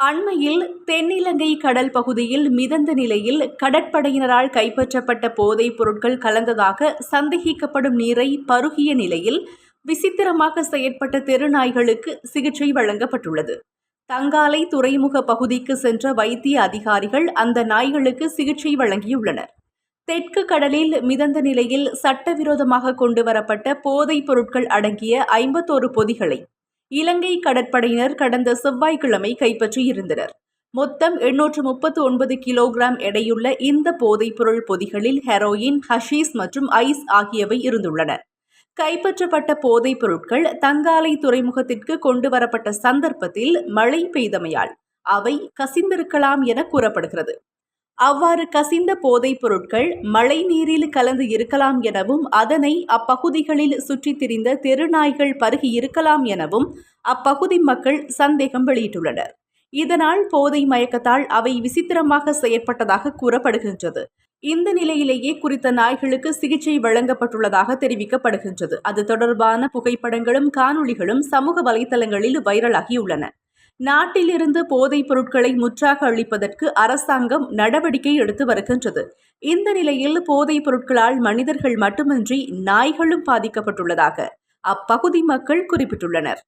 அண்மையில் தென்னிலங்கை கடல் பகுதியில் மிதந்த நிலையில் கடற்படையினரால் கைப்பற்றப்பட்ட போதைப் பொருட்கள் கலந்ததாக சந்தேகிக்கப்படும் நீரை பருகிய நிலையில் விசித்திரமாக செயற்பட்ட தெருநாய்களுக்கு சிகிச்சை வழங்கப்பட்டுள்ளது. தங்காலை துறைமுக பகுதிக்கு சென்ற வைத்திய அதிகாரிகள் அந்த நாய்களுக்கு சிகிச்சை வழங்கியுள்ளனர். தெற்கு கடலில் மிதந்த நிலையில் சட்டவிரோதமாக கொண்டு வரப்பட்ட போதைப் பொருட்கள் அடங்கிய ஐம்பத்தோரு பொதிகளை இலங்கை கடற்படையினர் கடந்த செவ்வாய்க்கிழமை கைப்பற்றியிருந்தனர். மொத்தம் எண்ணூற்று முப்பத்து ஒன்பது கிலோகிராம் எடையுள்ள இந்த போதைப்பொருள் பொதிகளில் ஹெரோயின் ஹஷீஸ் மற்றும் ஐஸ் ஆகியவை இருந்துள்ளன. கைப்பற்றப்பட்ட போதைப் பொருட்கள் தங்காலை துறைமுகத்திற்கு கொண்டு வரப்பட்ட சந்தர்ப்பத்தில் மழை பெய்தமையால் அவை கசிந்திருக்கலாம் என கூறப்படுகிறது. அவ்வாறு கசிந்த போதைப் பொருட்கள் மழை நீரில் கலந்து இருக்கலாம் எனவும் அதனை அப்பகுதிகளில் சுற்றித் திரிந்த தெருநாய்கள் பருகி இருக்கலாம் எனவும் அப்பகுதி மக்கள் சந்தேகம் வெளியிட்டுள்ளனர். இதனால் போதை மயக்கத்தால் அவை விசித்திரமாக செயற்பட்டதாக கூறப்படுகின்றது. இந்த நிலையிலேயே குறித்த நாய்களுக்கு சிகிச்சை வழங்கப்பட்டுள்ளதாக தெரிவிக்கப்படுகின்றது. அது தொடர்பான புகைப்படங்களும் காணொளிகளும் சமூக வலைதளங்களில் வைரலாகியுள்ளன நாட்டிலிருந்து போதைப் பொருட்களை முற்றாக அழிப்பதற்கு அரசாங்கம் நடவடிக்கை எடுத்து வருகின்றது. இந்த நிலையில் போதைப் பொருட்களால் மனிதர்கள் மட்டுமின்றி நாய்களும் பாதிக்கப்பட்டுள்ளதாக அப்பகுதி மக்கள் குறிப்பிட்டுள்ளனர்.